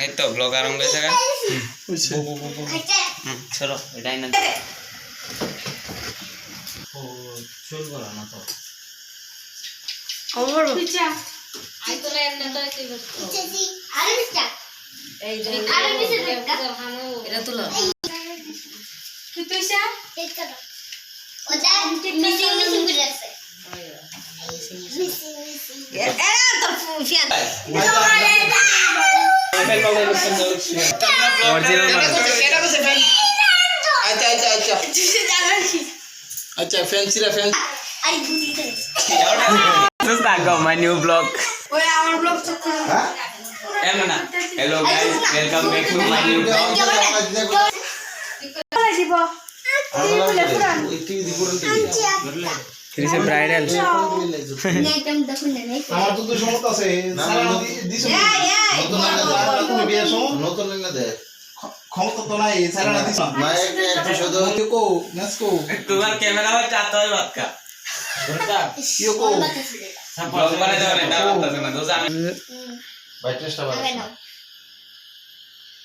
এই তো ব্লগ আরম্ভ হয়েছে চলো এটাই না চলবো না তো এটা তুলো তোর ফিয়ান আচ্ছা আচ্ছা আচ্ছা আচ্ছা ফ্যান্সিরা fan Go my new vlog. ওই আমার ব্লগ চেক করো Emma. Hello guys, welcome back to my new vlog. দিব ক্রিসে ব্রাইডাল ক্ষমতা তো নাই সারা না দিছ কো তোমার ক্যামেরা বা চাতা হয় বাত কা ইয়ো কো সব বলে না ভাই চেষ্টা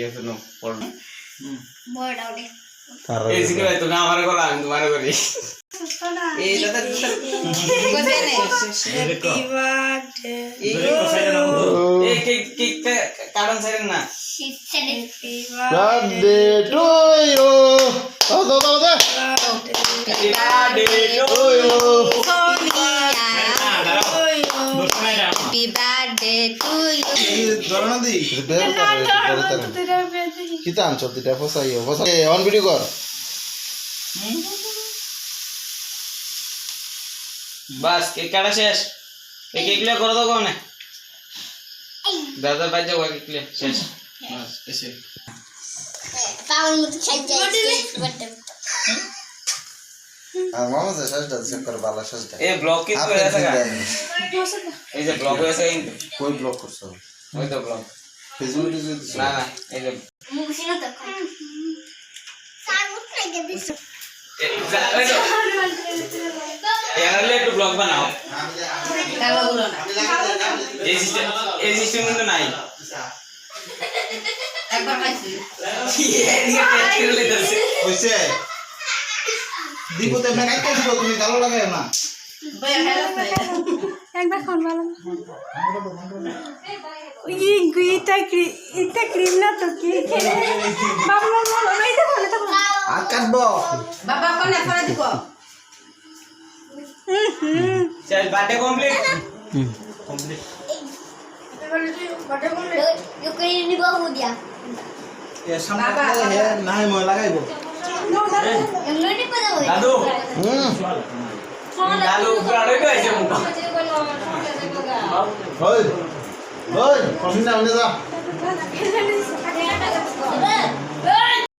আছে নো পড় এই সিকে ভাই তুমি আমার করো আমি তোমার করি এই দাদা এই কেক কেক কারণ ছাড়েন না বার্থডে টু ইউ দাও দাও দাও টু ইউ you. ধরনা দি বের করে। বের করে। কিতা আনছ দিটা ফসাইও ফসাই অন ভিডিও কর। বাস কেক কাটা শেষ। কেক লিয়ে করে দাও কোনে। দাদা ভাই যাও কেক লিয়ে শেষ। বাস এসে। আর মামা যে সাজটা চেক করে বালা সাজটা। এই ব্লগ কি আপনি করে আছে এই যে ব্লগ হয়েছে কই ব্লক করছ? ওই তো ব্লগ ফেসবুকে না না এই যে এখানে একটু ব্লগ বানাও এই সিস্টেম এই সিস্টেম কিন্তু নাই একবার খাইছি এদিকে টেস্ট করে লইতাছে হইছে দিব তে মেকাই কে দিব তুমি কালো লাগায় না একবার খান ভালো ই ইটা ক্রিম না তো কি? বাবা বাবা এটা ভালো তো আর কাটবো? বাবা কোনে করে দিব। চল বাটে কমপ্লিট এ সামনে হে নাই মই লাগাইবো। দাদু দাদু উপরে আড়াই তো আছে মুখ ওই ওই কফি না আনে যা